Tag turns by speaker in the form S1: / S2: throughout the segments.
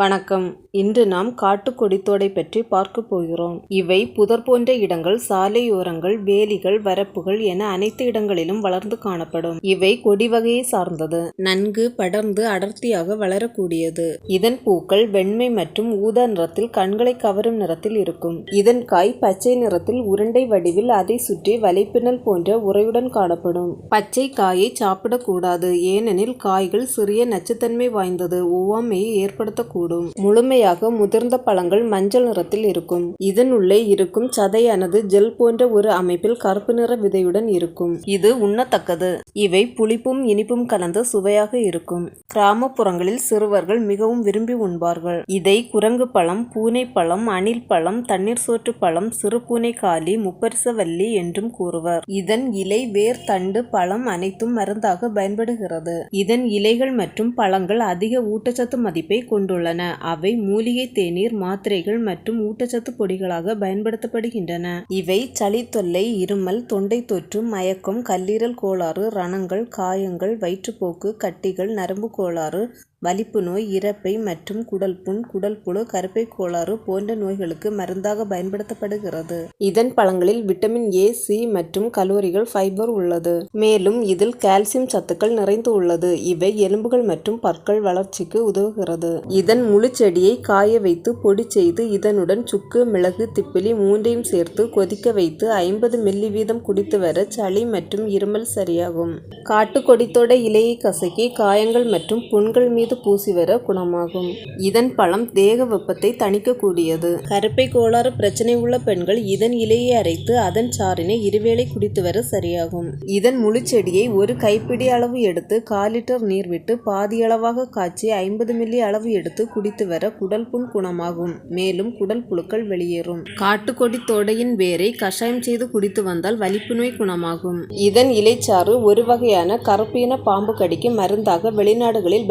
S1: வணக்கம். இன்று நாம் காட்டுக்கொடித்தோடை பற்றி பார்க்க போகிறோம். இவை புதர் போன்ற இடங்கள் சாலையோரங்கள் வேலிகள் வரப்புகள் என அனைத்து இடங்களிலும் வளர்ந்து காணப்படும். இவை கொடி வகையை சார்ந்தது. நன்கு படர்ந்து அடர்த்தியாக வளரக்கூடியது. இதன் பூக்கள் வெண்மை மற்றும் ஊதா நிறத்தில் கண்களை கவரும் நிறத்தில் இருக்கும். இதன் காய் பச்சை நிறத்தில் உருண்டை வடிவில் அதை சுற்றி வலைப்பின்னல் போன்ற உறையுடன் காணப்படும். பச்சை காயை சாப்பிடக்கூடாது. ஏனெனில் காய்கள் சிறிய நச்சுத்தன்மை வாய்ந்தது. ஒவ்வாமையை ஏற்படுத்தக்கூடும் முழுமையாக முதிர்ந்த பழங்கள் மஞ்சள் நிறத்தில் இருக்கும். இதன் உள்ளே இருக்கும் சதையானது ஜெல் போன்ற ஒரு அமைப்பில் கருப்பு நிற விதையுடன் இருக்கும். இது உண்ணத்தக்கது. இவை புளிப்பும் இனிப்பும் கலந்த சுவையாக இருக்கும். கிராமப்புறங்களில் சிறுவர்கள் மிகவும் விரும்பி உண்பார்கள். இதை குரங்கு பழம் பூனை பழம் அணில் பழம் தண்ணீர் சோற்று பழம் சிறுபூனை காலி முப்பரிசவல்லி என்றும் கூறுவர். இதன் இலை வேர் தண்டு பழம் அனைத்தும் மருந்தாக பயன்படுகிறது. இதன் இலைகள் மற்றும் பழங்கள் அதிக ஊட்டச்சத்து மதிப்பை கொண்டுள்ளன. அவை மூலிகை தேநீர் மாத்திரைகள் மற்றும் ஊட்டச்சத்து பொடிகளாக பயன்படுத்தப்படுகின்றன. இவை சளி தொல்லை இருமல் தொண்டை தொற்று மயக்கம் கல்லீரல் கோளாறு ரணங்கள் காயங்கள் வயிற்றுப்போக்கு கட்டிகள் நரம்பு கோளாறு வலிப்பு நோய் இரைப்பை மற்றும் குடல் புண் குடல் புழு கருப்பை கோளாறு போன்ற நோய்களுக்கு மருந்தாக பயன்படுத்தப்படுகிறது. இதன் பழங்களில் விட்டமின் ஏ சி மற்றும் கலோரிகள் ஃபைபர் உள்ளது. மேலும் இதில் கால்சியம் சத்துக்கள் நிறைந்து உள்ளது. இவை எலும்புகள் மற்றும் பற்கள் வளர்ச்சிக்கு உதவுகிறது. இதன் முழு செடியை காய வைத்து பொடி செய்து இதனுடன் சுக்கு மிளகு திப்பிலி மூன்றையும் சேர்த்து கொதிக்க வைத்து ஐம்பது மில்லி வீதம் குடித்து வர சளி மற்றும் இருமல் சரியாகும். காட்டுக்கொடித்தோட இலையை கசக்கி காயங்கள் மற்றும் புண்கள் மீது பூசி வர குணமாகும். இதன் பழம் தேக வெப்பத்தை தணிக்கக்கூடியது. கருப்பை கோளாறு பிரச்சனை உள்ள பெண்கள் இதன் இலையை அரைத்து அதன் சாறினை இருவேளை குடித்து வர சரியாகும். இதன் முழு செடியை ஒரு கைப்பிடி அளவு எடுத்து கால் லிட்டர் நீர் விட்டு பாதியளவாக காய்ச்சி ஐம்பது மில்லி அளவு எடுத்து குடித்து வர குடல் புண் குணமாகும். மேலும் குடல் புழுக்கள் வெளியேறும். காட்டுக்கொடி தோடையின் வேரை கஷாயம் செய்து குடித்து வந்தால் வலிப்பு நோய் குணமாகும். இதன் இலைச்சாறு ஒரு வகையான கருப்பின பாம்பு கடிக்கு மருந்தாக வெளிநாடுகளில்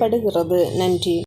S1: பயன்படுத்தப்படுகிறது நன்றி.